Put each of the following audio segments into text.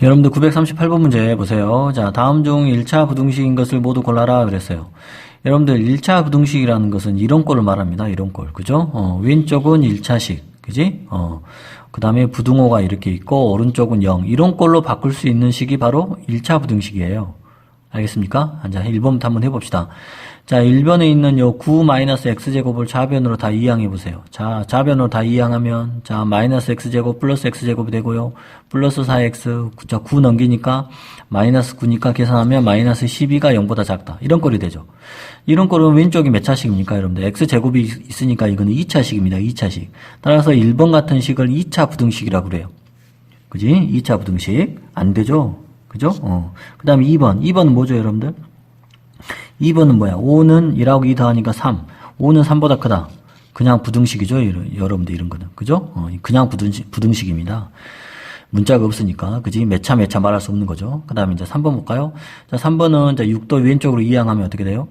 여러분들 938번 문제 보세요. 자, 다음 중 1차 부등식인 것을 모두 골라라 그랬어요. 여러분들 1차 부등식이라는 것은 이론꼴을 말합니다. 이론꼴. 그죠? 어, 왼쪽은 1차식. 그지? 어, 그 다음에 부등호가 이렇게 있고, 오른쪽은 0. 이론꼴로 바꿀 수 있는 식이 바로 1차 부등식이에요. 알겠습니까? 자, 1번부터 한번 해봅시다. 자, 1번에 있는 요 9-x제곱을 좌변으로 다 이항해 보세요. 자, 좌변으로 다 이항하면, 자, 마이너스 x제곱 플러스 x제곱이 되고요. 플러스 4x, 자, 9 넘기니까, 마이너스 9니까 계산하면 마이너스 12가 0보다 작다. 이런 꼴이 되죠. 이런 꼴은 왼쪽이 몇 차식입니까, 여러분들? x제곱이 있으니까 이거는 2차식입니다. 2차식. 따라서 1번 같은 식을 2차 부등식이라고 그래요. 그지? 2차 부등식. 안 되죠? 그죠? 어. 그 다음에 2번. 2번은 뭐죠, 여러분들? 2번은 뭐야? 5는 1하고 2 더하니까 3. 5는 3보다 크다. 그냥 부등식이죠, 여러분들 이런 거는. 그죠? 어, 그냥 부등식, 부등식입니다. 문자가 없으니까, 그지? 몇 차, 몇차 말할 수 없는 거죠. 그 다음에 이제 3번 볼까요? 자, 3번은 이제 6도 왼쪽으로 이항하면 어떻게 돼요?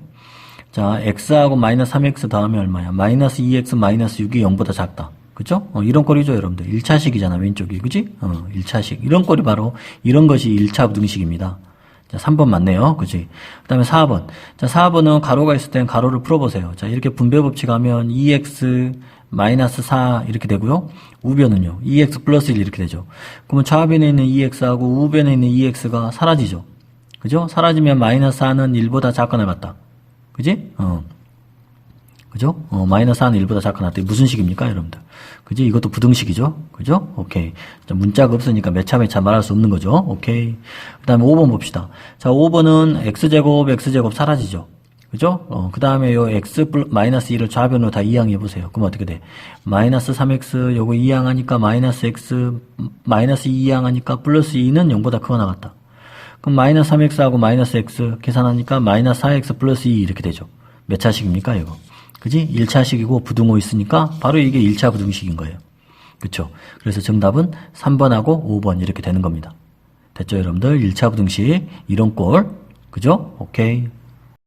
자, x하고 마이너스 3x 더하면 얼마야? 마이너스 2x 마이너스 6이 0보다 작다. 그죠? 어, 이런 꼴이죠, 여러분들. 1차식이잖아, 왼쪽이. 그지? 어, 1차식. 이런 꼴이 바로, 이런 것이 1차 부등식입니다. 자, 3번 맞네요. 그지? 그 다음에 4번. 자, 4번은 가로가 있을 땐 가로를 풀어보세요. 자, 이렇게 분배 법칙 하면 2x 마이너스 4 이렇게 되고요. 우변은요. 2x 플러스 1 이렇게 되죠. 그러면 좌변에 있는 2x하고 우변에 있는 2x가 사라지죠. 그죠? 사라지면 마이너스 4는 1보다 작거나 같다. 그지? 어. 그죠? 어, 마이너스 4는 1보다 작거나 같다. 무슨 식입니까, 여러분들? 그지? 이것도 부등식이죠? 그죠? 오케이. 자, 문자가 없으니까 몇차몇차 말할 수 없는 거죠? 오케이. 그 다음에 5번 봅시다. 자, 5번은 x제곱, x제곱 사라지죠? 그죠? 어, 그 다음에 요 x 플- 마이너스 2를 좌변으로 다 이항해 보세요. 그럼 어떻게 돼? 마이너스 3x, 요거 이항하니까 마이너스 x, 마이너스 2 이항하니까 플러스 2는 0보다 크거나 같다. 그럼 마이너스 3x하고 마이너스 x 계산하니까 마이너스 4x 플러스 2 이렇게 되죠. 몇 차식입니까, 이거? 그지? 1차식이고 부등호 있으니까 바로 이게 1차 부등식인 거예요. 그쵸? 그래서 정답은 3번하고 5번 이렇게 되는 겁니다. 됐죠, 여러분들? 1차 부등식, 이런 꼴. 그죠? 오케이.